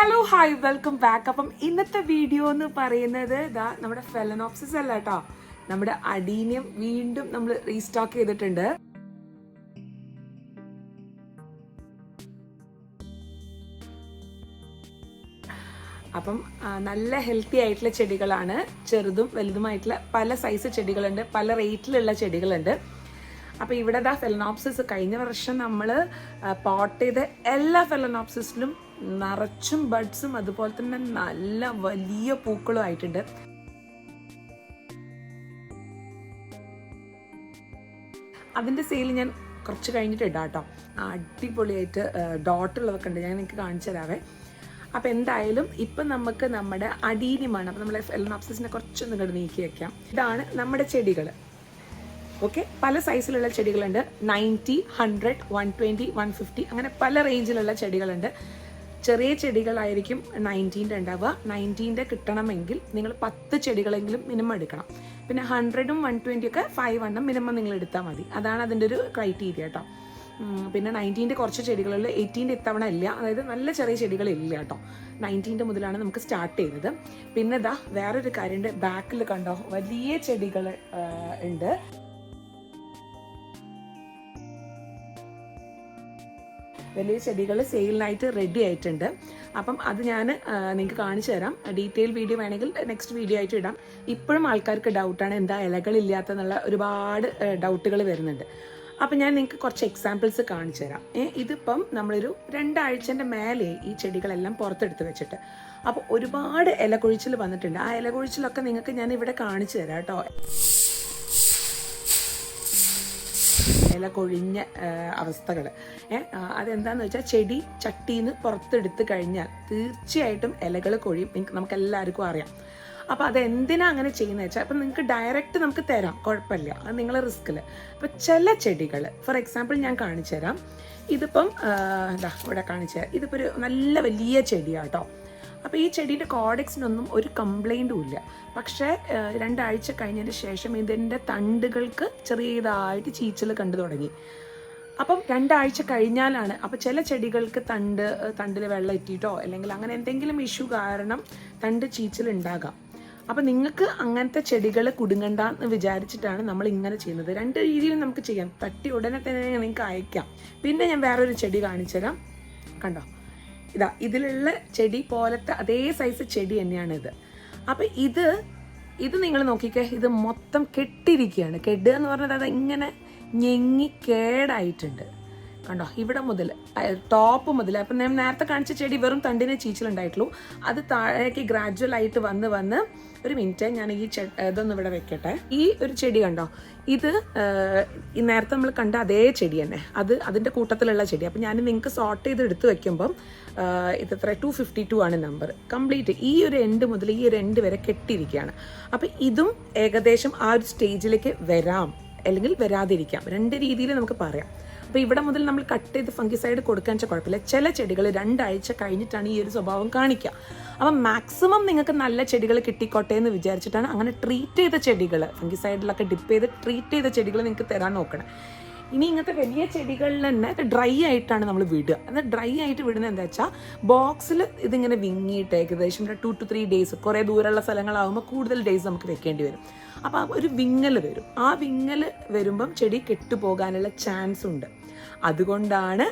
Hello hi welcome back അപ്പം ഇന്നത്തെ video എന്ന് പറയുന്നത് ഇതാ നമ്മുടെ ഫെലനോപ്സിസ് അല്ല കേട്ടോ നമ്മുടെ അഡീനിയം വീണ്ടും നമ്മൾ റീസ്റ്റോക്ക് ചെയ്തിട്ടുണ്ട്. അപ്പം നല്ല ഹെൽത്തി ആയിട്ടുള്ള ചെടികളാണ്. ചെറുതും വലുതുമായിട്ടുള്ള പല സൈസ് ചെടികളുണ്ട് പല റേറ്റിലുള്ള ചെടികളുണ്ട്. അപ്പോൾ ഇവിടെ ദാ ഫെലനോപ്സിസ് കഴിഞ്ഞ വർഷം നമ്മൾ പോട്ട് ചെയ്ത എല്ലാ ഫെലനോപ്സിസിലും നിറച്ചും ബഡ്സും അതുപോലെ തന്നെ നല്ല വലിയ പൂക്കളും ആയിട്ടുണ്ട്. അതിന്റെ സെയിൽ ഞാൻ കുറച്ച് കഴിഞ്ഞിട്ട് ഇടാം കേട്ടോ. അടിപൊളിയായിട്ട് ഡോട്ടുള്ളതൊക്കെ ഉണ്ട്. ഞാൻ നിങ്ങൾക്ക് കാണിച്ചു തരാവേ. അപ്പോൾ എന്തായാലും ഇപ്പം നമുക്ക് നമ്മുടെ അടീനിയമാണ് അപ്പോൾ നമ്മളെ ഫെലനോപ്സിസിനെ കുറച്ചൊന്നും ഇങ്ങോട്ട് നീക്കി വെക്കാം. ഇതാണ് നമ്മുടെ ചെടികൾ ഓക്കെ പല സൈസിലുള്ള ചെടികളുണ്ട്. Ninety hundred one twenty one fifty അങ്ങനെ പല റേഞ്ചിലുള്ള ചെടികളുണ്ട്. ചെറിയ ചെടികളായിരിക്കും നയന്റീന്റെ ഉണ്ടാവുക. നയന്റീന്റെ കിട്ടണമെങ്കിൽ നിങ്ങൾ പത്ത് ചെടികളെങ്കിലും മിനിമം എടുക്കണം. പിന്നെ ഹൺഡ്രഡും വൺ ട്വന്റിയൊക്കെ ഫൈവ് എണ്ണം മിനിമം നിങ്ങൾ എടുത്താൽ മതി. അതാണ് അതിന്റെ ഒരു ക്രൈറ്റീരിയ കേട്ടോ പിന്നെ നയന്റീന്റെ കുറച്ച് ചെടികളിൽ എയ്റ്റീന്റെ ഇത്തവണ ഇല്ല. അതായത് നല്ല ചെറിയ ചെടികളില്ല കേട്ടോ നയന്റീന്റെ മുതലാണ് നമുക്ക് സ്റ്റാർട്ട് ചെയ്തത്. പിന്നെ ഇതാ വേറൊരു കാര്യമുണ്ട്. ബാക്കിൽ കണ്ടോ? വലിയ ചെടികൾ ഉണ്ട്. വലിയ ചെടികൾ സെയിലിനായിട്ട് റെഡി ആയിട്ടുണ്ട്. അപ്പം അത് ഞാൻ നിങ്ങൾക്ക് കാണിച്ചു തരാം. ഡീറ്റെയിൽ വീഡിയോ വേണമെങ്കിൽ നെക്സ്റ്റ് വീഡിയോ ആയിട്ട് ഇടാം. ഇപ്പോഴും ആൾക്കാർക്ക് ഡൗട്ടാണ് എന്താ ഇലകളില്ലാത്തെന്നുള്ള ഒരുപാട് ഡൗട്ടുകൾ വരുന്നുണ്ട്. അപ്പം ഞാൻ നിങ്ങൾക്ക് കുറച്ച് എക്സാമ്പിൾസ് കാണിച്ചു തരാം. ഇതിപ്പം നമ്മളൊരു രണ്ടാഴ്ചന്റെ മേലെ ഈ ചെടികളെല്ലാം പുറത്തെടുത്ത് വെച്ചിട്ട്. അപ്പോൾ ഒരുപാട് ഇലകൊഴിച്ചിൽ വന്നിട്ടുണ്ട്. ആ ഇലകൊഴിച്ചിലൊക്കെ നിങ്ങൾക്ക് ഞാൻ ഇവിടെ കാണിച്ചു തരാം കേട്ടോ. ഇല കൊഴിഞ്ഞ അവസ്ഥകൾ അതെന്താന്ന് വെച്ചാൽ ചെടി ചട്ടിന്ന് പുറത്തെടുത്ത് കഴിഞ്ഞാൽ തീർച്ചയായിട്ടും ഇലകൾ കൊഴിയും. നമുക്ക് എല്ലാവർക്കും അറിയാം. അപ്പോൾ അത് എന്തിനാ അങ്ങനെ ചെയ്യുന്നത് വെച്ചാൽ അപ്പം നിങ്ങൾക്ക് ഡയറക്റ്റ് നമുക്ക് തരാം. കുഴപ്പമില്ല. അത് നിങ്ങളെ റിസ്കിൽ അപ്പോൾ ചില ചെടികൾ ഫോർ എക്സാമ്പിൾ ഞാൻ കാണിച്ചു തരാം ഇതിപ്പം എന്താ ഇവിടെ കാണിച്ചു തരാം ഇതിപ്പോൾ ഒരു നല്ല വലിയ ചെടിയാട്ടോ. അപ്പോൾ ഈ ചെടീന്റെ കോഡെക്സിനൊന്നും ഒരു കംപ്ലൈന്റും ഇല്ല. പക്ഷേ രണ്ടാഴ്ച കഴിഞ്ഞതിന് ശേഷം ഇതിന്റെ തണ്ടുകൾക്ക് ചെറിയതായിട്ട് ചീച്ചൽ കണ്ടു തുടങ്ങി. അപ്പം രണ്ടാഴ്ച കഴിഞ്ഞാലാണ് അപ്പോൾ ചില ചെടികൾക്ക് തണ്ട് തണ്ടിൽ വെള്ളം എത്തിയിട്ടോ അല്ലെങ്കിൽ അങ്ങനെ എന്തെങ്കിലും ഇഷ്യൂ കാരണം തണ്ട് ചീച്ചൽ ഉണ്ടാകാം. അപ്പം നിങ്ങൾക്ക് അങ്ങനത്തെ ചെടികൾ കുടുങ്ങണ്ട എന്ന് വിചാരിച്ചിട്ടാണ് നമ്മൾ ഇങ്ങനെ ചെയ്യുന്നത്. രണ്ട് രീതിയിൽ നമുക്ക് ചെയ്യാം. തട്ടി ഉടനെ തന്നെ നിങ്ങൾക്ക് അയക്കാം. പിന്നെ ഞാൻ വേറൊരു ചെടി കാണിച്ചു തരാം കണ്ടോ? ഇതാ ഇതിലുള്ള ചെടി പോലത്തെ അതേ സൈസ് ചെടി തന്നെയാണ് ഇത്. അപ്പം ഇത് ഇത് നിങ്ങൾ നോക്കിക്കേ ഇത് മൊത്തം കെട്ടിരിക്കുകയാണ്. കെട്ടുക എന്ന് പറഞ്ഞത് അത് ഇങ്ങനെ ഞെങ്ങി കേടായിട്ടുണ്ട്. കണ്ടോ? ഇവിടെ മുതൽ ടോപ്പ് മുതൽ അപ്പം ഞാൻ നേരത്തെ കാണിച്ച ചെടി വെറും തണ്ടിനെ ചീച്ചിലുണ്ടായിട്ടുള്ളൂ. അത് താഴേക്ക് ഗ്രാജുവൽ ആയിട്ട് വന്ന് വന്ന് ഒരു മിനിറ്റ് ഞാൻ ഈ ചെ ഇതൊന്നും ഇവിടെ വെക്കട്ടെ. ഈ ഒരു ചെടി കണ്ടോ? ഇത് ഈ നേരത്തെ നമ്മൾ കണ്ട അതേ ചെടി തന്നെ. അത് അതിന്റെ കൂട്ടത്തിലുള്ള ചെടി. അപ്പം ഞാൻ നിങ്ങൾക്ക് സോർട്ട് ചെയ്ത് എടുത്ത് വെക്കുമ്പം ഇത് എത്ര? ടു ഫിഫ്റ്റി ടു ആണ് നമ്പർ കംപ്ലീറ്റ് ഈ ഒരു എൻഡ് മുതൽ ഈ ഒരു എൻഡ് വരെ കെട്ടിയിരിക്കുകയാണ്. അപ്പം ഇതും ഏകദേശം ആ ഒരു സ്റ്റേജിലേക്ക് വരാം. അല്ലെങ്കിൽ വരാതിരിക്കാം. രണ്ട് രീതിയിൽ നമുക്ക് പറയാം. അപ്പോൾ ഇവിടെ മുതൽ നമ്മൾ കട്ട് ചെയ്ത് ഫംഗിസൈഡ് കൊടുക്കാൻ വെച്ചാൽ കുഴപ്പമില്ല. ചില ചെടികൾ രണ്ടാഴ്ച കഴിഞ്ഞിട്ടാണ് ഈ ഒരു സ്വഭാവം കാണിക്കുക. അപ്പം മാക്സിമം നിങ്ങൾക്ക് നല്ല ചെടികൾ കിട്ടിക്കോട്ടെ എന്ന് വിചാരിച്ചിട്ടാണ് അങ്ങനെ ട്രീറ്റ് ചെയ്ത ചെടികൾ ഫംഗിസൈഡിലൊക്കെ ഡിപ്പ് ചെയ്ത് ട്രീറ്റ് ചെയ്ത ചെടികൾ നിങ്ങൾക്ക് തരാൻ നോക്കണം. ഇനി ഇങ്ങനത്തെ വലിയ ചെടികളിൽ തന്നെ ഡ്രൈ ആയിട്ടാണ് നമ്മൾ വിടുക. അത് ഡ്രൈ ആയിട്ട് വിടുന്നത് എന്താ വെച്ചാൽ ബോക്സിൽ ഇതിങ്ങനെ വിങ്ങിയിട്ട് ഏകദേശം ഒരു ടു ടു ത്രീ ഡേയ്സ് കുറേ ദൂരമുള്ള സ്ഥലങ്ങളാകുമ്പോൾ കൂടുതൽ ഡേയ്സ് നമുക്ക് വെക്കേണ്ടി വരും. അപ്പോൾ ഒരു വിങ്ങൽ വരും. ആ വിങ്ങൽ വരുമ്പം ചെടി കെട്ടുപോകാനുള്ള ചാൻസ് ഉണ്ട്. അതുകൊണ്ടാണ്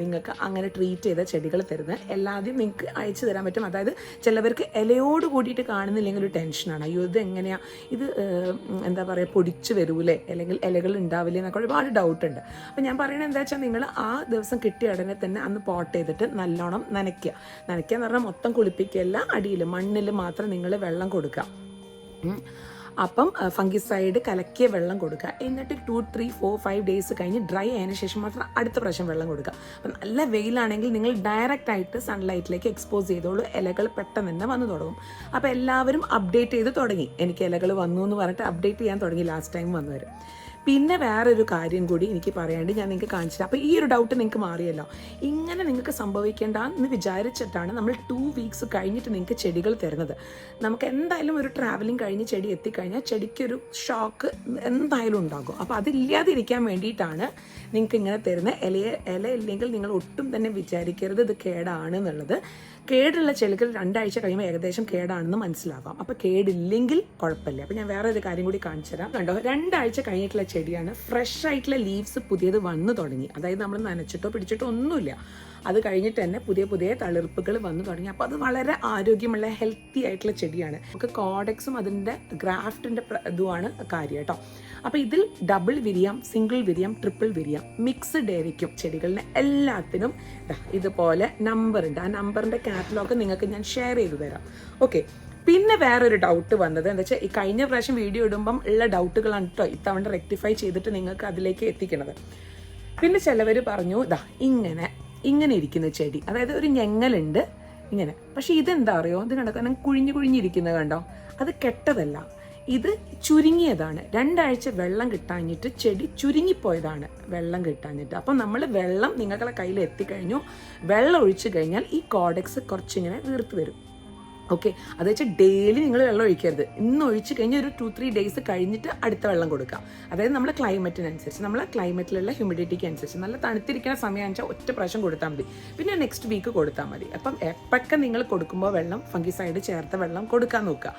നിങ്ങൾക്ക് അങ്ങനെ ട്രീറ്റ് ചെയ്ത ചെടികൾ തരുന്നത്. എല്ലാവരും നിങ്ങൾക്ക് അയച്ചു തരാൻ പറ്റും. അതായത് ചിലവർക്ക് ഇലയോട് കൂടിയിട്ട് കാണുന്നില്ലെങ്കിൽ ഒരു ടെൻഷനാണ് അയ്യോ ഇത് എങ്ങനെയാ? ഇത് എന്താ പറയുക പൊടിച്ചു വരൂലേ? അല്ലെങ്കിൽ ഇലകൾ ഉണ്ടാവില്ലേ എന്നൊക്കെ ഒരുപാട് ഡൗട്ട് ഉണ്ട്. അപ്പം ഞാൻ പറയുന്നത് എന്താ വെച്ചാൽ നിങ്ങൾ ആ ദിവസം കിട്ടിയ ഉടനെ തന്നെ അന്ന് പോട്ട് ചെയ്തിട്ട് നല്ലോണം നനയ്ക്കുക. നനയ്ക്കുക എന്ന് പറഞ്ഞാൽ മൊത്തം കുളിപ്പിക്കുകയല്ല അടിയിൽ മണ്ണിൽ മാത്രം നിങ്ങൾ വെള്ളം കൊടുക്കുക. അപ്പം ഫംഗിസൈഡ് കലക്കിയ വെള്ളം കൊടുക്കുക. എന്നിട്ട് two three four five days കഴിഞ്ഞ് ഡ്രൈ ആയതിനു ശേഷം മാത്രം അടുത്ത പ്രാവശ്യം വെള്ളം കൊടുക്കുക. അപ്പം നല്ല വെയിലാണെങ്കിൽ നിങ്ങൾ ഡയറക്റ്റ് ആയിട്ട് സൺലൈറ്റിലേക്ക് എക്സ്പോസ് ചെയ്തോളൂ. ഇലകൾ പെട്ടെന്ന് തന്നെ വന്നു തുടങ്ങും. അപ്പോൾ എല്ലാവരും അപ്ഡേറ്റ് ചെയ്ത് തുടങ്ങി. എനിക്ക് ഇലകൾ വന്നു എന്ന് പറഞ്ഞിട്ട് അപ്ഡേറ്റ് ചെയ്യാൻ തുടങ്ങി. ലാസ്റ്റ് ടൈം വന്നവർ പിന്നെ വേറൊരു കാര്യം കൂടി എനിക്ക് പറയാണ്ട് ഞാൻ നിങ്ങൾക്ക് കാണിച്ചില്ല അപ്പോൾ ഈ ഒരു ഡൗട്ട് നിങ്ങൾക്ക് മാറിയല്ലോ. ഇങ്ങനെ നിങ്ങൾക്ക് സംഭവിക്കേണ്ട എന്ന് വിചാരിച്ചിട്ടാണ് നമ്മൾ ടു വീക്സ് കഴിഞ്ഞിട്ട് നിങ്ങൾക്ക് ചെടികൾ തരുന്നത്. നമുക്ക് എന്തായാലും ഒരു ട്രാവലിംഗ് കഴിഞ്ഞ് ചെടി എത്തിക്കഴിഞ്ഞാൽ ചെടിക്കൊരു ഷോക്ക് എന്തായാലും ഉണ്ടാകും. അപ്പോൾ അതില്ലാതിരിക്കാൻ വേണ്ടിയിട്ടാണ് നിങ്ങൾക്ക് ഇങ്ങനെ തരുന്ന ഇലയെ ഇല ഇല്ലെങ്കിൽ നിങ്ങൾ ഒട്ടും തന്നെ വിചാരിക്കരുത്. ഇത് കേടാണ് എന്നുള്ളത്. കേടുള്ള ചെളികൾ രണ്ടാഴ്ച കഴിയുമ്പോൾ ഏകദേശം കേടാണെന്ന് മനസ്സിലാവാം. അപ്പോൾ കേടില്ലെങ്കിൽ കുഴപ്പമില്ല. അപ്പോൾ ഞാൻ വേറെ ഒരു കാര്യം കൂടി കാണിച്ചു തരാം കണ്ടോ? രണ്ടാഴ്ച കഴിഞ്ഞിട്ടുള്ള ചെടിയാണ്. ഫ്രഷ് ആയിട്ടുള്ള ലീവ്സ് പുതിയത് വന്നു തുടങ്ങി. അതായത് നമ്മൾ നനച്ചിട്ടോ പിടിച്ചിട്ടോ ഒന്നുമില്ല. അത് കഴിഞ്ഞിട്ട് തന്നെ പുതിയ പുതിയ തളിർപ്പുകൾ വന്നു തുടങ്ങി. അപ്പോൾ അത് വളരെ ആരോഗ്യമുള്ള ഹെൽത്തി ആയിട്ടുള്ള ചെടിയാണ്. നമുക്ക് കോഡക്സും അതിന്റെ ഗ്രാഫ്റ്റിന്റെ ഇതുമാണ് കാര്യം കേട്ടോ അപ്പോൾ ഇതിൽ ഡബിൾ വിരിയാം സിംഗിൾ വിരിയാം ട്രിപ്പിൾ വിരിയാം മിക്സ്ഡ് ആയിരിക്കും ചെടികളിന് എല്ലാത്തിനും ഇതുപോലെ നമ്പർ ഉണ്ട്. ആ നമ്പറിന്റെ കാറ്റലോഗ് നിങ്ങൾക്ക് ഞാൻ ഷെയർ ചെയ്തു തരാം. ഓക്കെ പിന്നെ വേറൊരു ഡൗട്ട് വന്നത് എന്താ വെച്ചാൽ ഈ കഴിഞ്ഞ പ്രാവശ്യം വീഡിയോ ഇടുമ്പം ഉള്ള ഡൗട്ടുകളാണ് കേട്ടോ ഇത്തവണ റെക്ടിഫൈ ചെയ്തിട്ട് നിങ്ങൾക്ക് അതിലേക്ക് എത്തിക്കണത്. പിന്നെ ചിലവർ പറഞ്ഞു ഇതാ ഇങ്ങനെ ഇങ്ങനെ ഇരിക്കുന്ന ചെടി. അതായത് ഒരു ഞെങ്ങലുണ്ട് ഇങ്ങനെ. പക്ഷെ ഇതെന്താ അറിയോ? ഇത് കണ്ടോ? കാരണം കുഴിഞ്ഞു കുഴിഞ്ഞിരിക്കുന്നത് കണ്ടോ? അത് കെട്ടതല്ല. ഇത് ചുരുങ്ങിയതാണ്. രണ്ടാഴ്ച വെള്ളം കിട്ടാഞ്ഞിട്ട് ചെടി ചുരുങ്ങിപ്പോയതാണ് വെള്ളം കിട്ടാഞ്ഞിട്ട്. അപ്പം നമ്മൾ വെള്ളം നിങ്ങളുടെ കയ്യിൽ എത്തിക്കഴിഞ്ഞു വെള്ളം ഒഴിച്ചു കഴിഞ്ഞാൽ ഈ കോഡെക്സ് കുറച്ചിങ്ങനെ വീർത്ത് വരും. ഓക്കെ അത് വെച്ചാൽ ഡെയിലി നിങ്ങൾ വെള്ളം ഒഴിക്കരുത്. ഇന്ന് ഒഴിച്ച് കഴിഞ്ഞ് ഒരു ടു ത്രീ ഡേയ്സ് കഴിഞ്ഞിട്ട് അടുത്ത വെള്ളം കൊടുക്കുക അതായത് നമ്മുടെ ക്ലൈമറ്റിനനുസരിച്ച് നമ്മളെ ക്ലൈമറ്റിലുള്ള ഹ്യൂമിഡിറ്റിക്ക് അനുസരിച്ച് നല്ല തണുത്തിരിക്കുന്ന സമയം വെച്ചാൽ ഒറ്റ പ്രാവശ്യം കൊടുത്താൽ മതി. പിന്നെ നെക്സ്റ്റ് വീക്ക് കൊടുത്താൽ മതി. അപ്പം എപ്പോഴൊക്കെ നിങ്ങൾ കൊടുക്കുമ്പോൾ വെള്ളം ഫംഗിസൈഡ് ചേർത്ത വെള്ളം കൊടുക്കാൻ നോക്കുക.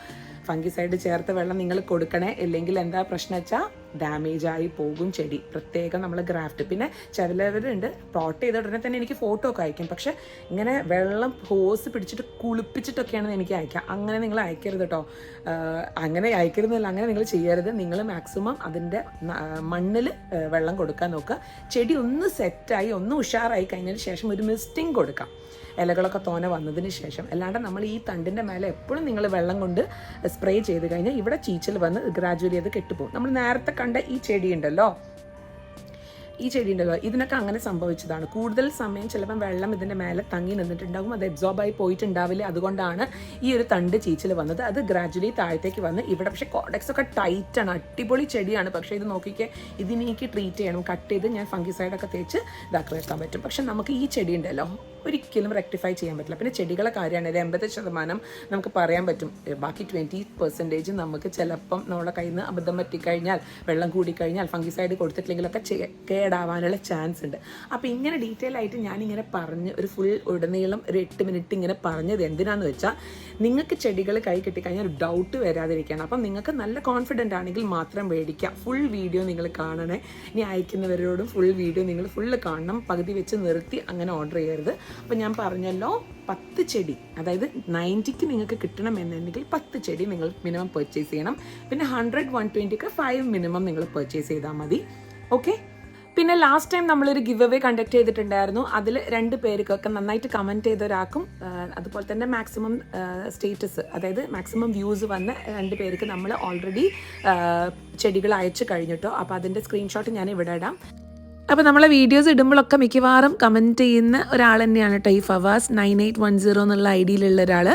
ഫംഗിസൈഡ് ചേർത്ത വെള്ളം നിങ്ങൾ കൊടുക്കണേ? അല്ലെങ്കിൽ എന്താ പ്രശ്നം വെച്ചാൽ ഡാമേജ് ആയി പോകും ചെടി. പ്രത്യേകം നമ്മൾ ഗ്രാഫ്റ്റ് പിന്നെ ചിലവരുണ്ട് പ്ലോട്ട് ചെയ്ത ഉടനെ തന്നെ എനിക്ക് ഫോട്ടോ ഒക്കെ അയക്കും. പക്ഷെ ഇങ്ങനെ വെള്ളം ഹോസ് പിടിച്ചിട്ട് കുളിപ്പിച്ചിട്ടൊക്കെയാണ് എനിക്ക് അയക്കുക അങ്ങനെ നിങ്ങൾ അയക്കരുത് കേട്ടോ അങ്ങനെ അയക്കരുതല്ല അങ്ങനെ നിങ്ങൾ ചെയ്യരുത്. നിങ്ങൾ മാക്സിമം അതിന്റെ മണ്ണിൽ വെള്ളം കൊടുക്കാൻ നോക്കുക. ചെടി ഒന്ന് സെറ്റായി ഒന്ന് ഉഷാറായി കഴിഞ്ഞതിന് ശേഷം ഒരു മിസ്റ്റിംഗ് കൊടുക്കാം. ഇലകളൊക്കെ തോന വന്നതിന് ശേഷം. അല്ലാണ്ട് നമ്മൾ ഈ തണ്ടിന്റെ മേലെ എപ്പോഴും നിങ്ങൾ വെള്ളം കൊണ്ട് സ്പ്രേ ചെയ്ത് കഴിഞ്ഞാൽ ഇവിടെ ചീച്ചൽ വന്ന് ഗ്രാജുവലി അത് കെട്ടുപോകും. നമ്മൾ നേരത്തെ കണ്ട ഈ ചെടിയുണ്ടല്ലോ. ഈ ചെടി ഉണ്ടല്ലോ ഇതിനൊക്കെ അങ്ങനെ സംഭവിച്ചതാണ്. കൂടുതൽ സമയം ചിലപ്പം വെള്ളം ഇതിന്റെ മേലെ തങ്ങി നിന്നിട്ടുണ്ടാകും അത് അബ്സോർബ് ആയി പോയിട്ടുണ്ടാവില്ല. അതുകൊണ്ടാണ് ഈ ഒരു തണ്ട് ചീച്ചിൽ വന്നത്. അത് ഗ്രാജുവലി താഴത്തേക്ക് വന്ന് ഇവിടെ പക്ഷേ കോഡക്സ് ഒക്കെ ടൈറ്റാണ് അടിപൊളി ചെടിയാണ്. പക്ഷേ ഇത് നോക്കിക്കേ ഇതിനെനിക്ക് ട്രീറ്റ് ചെയ്യണം. കട്ട് ചെയ്ത് ഞാൻ ഫംഗിസൈഡൊക്കെ തേച്ച് ഇതാക്കി വെക്കാൻ പറ്റും. പക്ഷെ നമുക്ക് ഈ ചെടി ഉണ്ടല്ലോ. ഒരിക്കലും റെക്ടിഫൈ ചെയ്യാൻ പറ്റില്ല. പിന്നെ ചെടികളെ കാര്യമാണ് ഒരു എൺപത് ശതമാനം നമുക്ക് പറയാൻ പറ്റും. ബാക്കി ട്വന്റി പെർസെന്റേജ് നമുക്ക് ചിലപ്പം നമ്മുടെ കയ്യിൽ നിന്ന് അബദ്ധം പറ്റിക്കഴിഞ്ഞാൽ വെള്ളം കൂടിക്കഴിഞ്ഞാൽ ഫംഗിസൈഡ് കൊടുത്തിട്ടില്ലെങ്കിലൊക്കെ കേടാവാനുള്ള ചാൻസ് ഉണ്ട്. അപ്പോൾ ഇങ്ങനെ ഡീറ്റെയിൽ ആയിട്ട് ഞാനിങ്ങനെ പറഞ്ഞ് ഒരു ഫുൾ ഉടനീളം ഒരു എട്ട് മിനിറ്റ് ഇങ്ങനെ പറഞ്ഞത് എന്തിനാന്ന് വെച്ചാൽ നിങ്ങൾക്ക് ചെടികൾ കൈ കിട്ടിക്കഴിഞ്ഞാൽ ഒരു ഡൗട്ട് വരാതിരിക്കുകയാണ്. അപ്പം നിങ്ങൾക്ക് നല്ല കോൺഫിഡന്റ് ആണെങ്കിൽ മാത്രം മേടിക്കാം. ഫുൾ വീഡിയോ നിങ്ങൾ കാണണേ. ഇനി അയക്കുന്നവരോടും ഫുൾ വീഡിയോ നിങ്ങൾ ഫുള്ള് കാണണം. പകുതി വെച്ച് നിർത്തി അങ്ങനെ ഓർഡർ ചെയ്യരുത്. അപ്പം ഞാൻ പറഞ്ഞല്ലോ പത്ത് ചെടി അതായത് നയന്റിക്ക് നിങ്ങൾക്ക് കിട്ടണം കിട്ടണമെന്നുണ്ടെങ്കിൽ പത്ത് ചെടി നിങ്ങൾ മിനിമം പർച്ചേസ് ചെയ്യണം. പിന്നെ ഹൺഡ്രഡ് വൺ ട്വന്റിക്ക് ഫൈവ് മിനിമം നിങ്ങൾ പർച്ചേസ് ചെയ്താൽ മതി. ഓക്കെ പിന്നെ ലാസ്റ്റ് ടൈം നമ്മളൊരു ഗിവ് അവേ കണ്ടക്ട് ചെയ്തിട്ടുണ്ടായിരുന്നു. അതിൽ രണ്ട് പേർക്കൊക്കെ നന്നായിട്ട് കമന്റ് ചെയ്ത ഒരാൾക്കും അതുപോലെ തന്നെ മാക്സിമം സ്റ്റേറ്റസ് അതായത് മാക്സിമം വ്യൂസ് വന്ന രണ്ട് പേർക്ക് നമ്മൾ ഓൾറെഡി ചെടികൾ അയച്ചു കഴിഞ്ഞിട്ടോ അപ്പോൾ അതിന്റെ സ്ക്രീൻഷോട്ട് ഞാൻ ഇവിടെ ഇടാം. അപ്പോൾ നമ്മളെ വീഡിയോസ് ഇടുമ്പോഴൊക്കെ മിക്കവാറും കമന്റ് ചെയ്യുന്ന ഒരാൾ തന്നെയാണ് കേട്ടോ ഈ Fawaz. Nine eight one zero എന്നുള്ള ഐ ഡിയിലുള്ള ഒരാൾ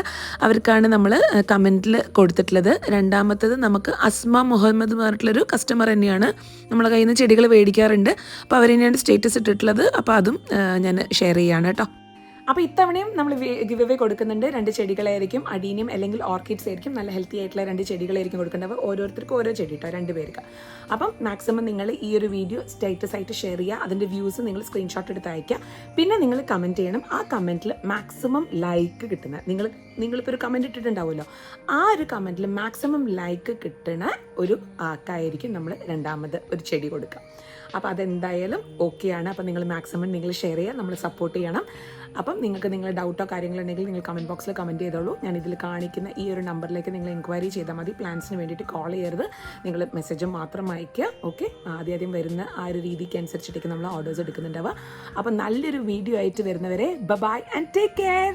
അവർക്കാണ് നമ്മൾ കമന്റിൽ കൊടുത്തിട്ടുള്ളത്. രണ്ടാമത്തത് നമുക്ക് അസ്മ മുഹമ്മദ് എന്ന് പറഞ്ഞിട്ടുള്ളൊരു കസ്റ്റമർ തന്നെയാണ് നമ്മളെ കയ്യിൽ നിന്ന് ചെടികൾ മേടിക്കാറുണ്ട്. അപ്പോൾ അവർ തന്നെയാണ് സ്റ്റേറ്റസ് ഇട്ടിട്ടുള്ളത്. അപ്പോൾ അതും ഞാൻ ഷെയർ ചെയ്യാണ് കേട്ടോ അപ്പോൾ ഇത്തവണയും നമ്മൾ ഗിവ് അവേ കൊടുക്കുന്നുണ്ട്. രണ്ട് ചെടികളായിരിക്കും അടീനിയം അല്ലെങ്കിൽ ഓർക്കിഡ്സ് ആയിരിക്കും. നല്ല ഹെൽത്തി ആയിട്ടുള്ള രണ്ട് ചെടികളായിരിക്കും കൊടുക്കേണ്ടത്. ഓരോരുത്തർക്കും ഓരോ ചെടി കേട്ടോ രണ്ട് പേർക്ക്. അപ്പം മാക്സിമം നിങ്ങൾ ഈ ഒരു വീഡിയോ സ്റ്റേറ്റസ് ആയിട്ട് ഷെയർ ചെയ്യുക. അതിന്റെ വ്യൂസ് നിങ്ങൾ സ്ക്രീൻഷോട്ട് എടുത്ത് അയക്കുക പിന്നെ നിങ്ങൾ കമന്റ് ചെയ്യണം. ആ കമന്റിൽ മാക്സിമം ലൈക്ക് കിട്ടുന്ന നിങ്ങൾ നിങ്ങളിപ്പോൾ ഒരു കമന്റ് ഇട്ടിട്ടുണ്ടാവുമല്ലോ. ആ ഒരു കമന്റിൽ മാക്സിമം ലൈക്ക് കിട്ടുന്ന ഒരു ആക്കായിരിക്കും നമ്മൾ രണ്ടാമത് ഒരു ചെടി കൊടുക്കുക. അപ്പോൾ അതെന്തായാലും ഓക്കെയാണ് അപ്പോൾ നിങ്ങൾ മാക്സിമം നിങ്ങൾ ഷെയർ ചെയ്യുക നമ്മൾ സപ്പോർട്ട് ചെയ്യണം. അപ്പം നിങ്ങൾക്ക് നിങ്ങളുടെ ഡൗട്ടോ കാര്യങ്ങളുണ്ടെങ്കിൽ നിങ്ങൾ കമന്റ് ബോക്സിൽ കമന്റ് ചെയ്തോളൂ. ഞാൻ ഇതിൽ കാണിക്കുന്ന ഈ ഒരു നമ്പറിലേക്ക് നിങ്ങൾ എൻക്വയറി ചെയ്താൽ മതി. പ്ലാൻസിന് വേണ്ടിയിട്ട് കോൾ ചെയ്യരുത്. നിങ്ങൾ മെസ്സേജ് മാത്രം അയയ്ക്കുക ഓക്കെ ആദ്യം വരുന്ന ആ ഒരു രീതിക്ക് അനുസരിച്ചിട്ടേക്ക് നമ്മൾ ഓർഡേഴ്സ് എടുക്കുന്നുണ്ടാവുക. അപ്പം നല്ലൊരു വീഡിയോ ആയിട്ട് വരുന്നവരെ ബൈ ആൻഡ് ടേക്ക് കെയർ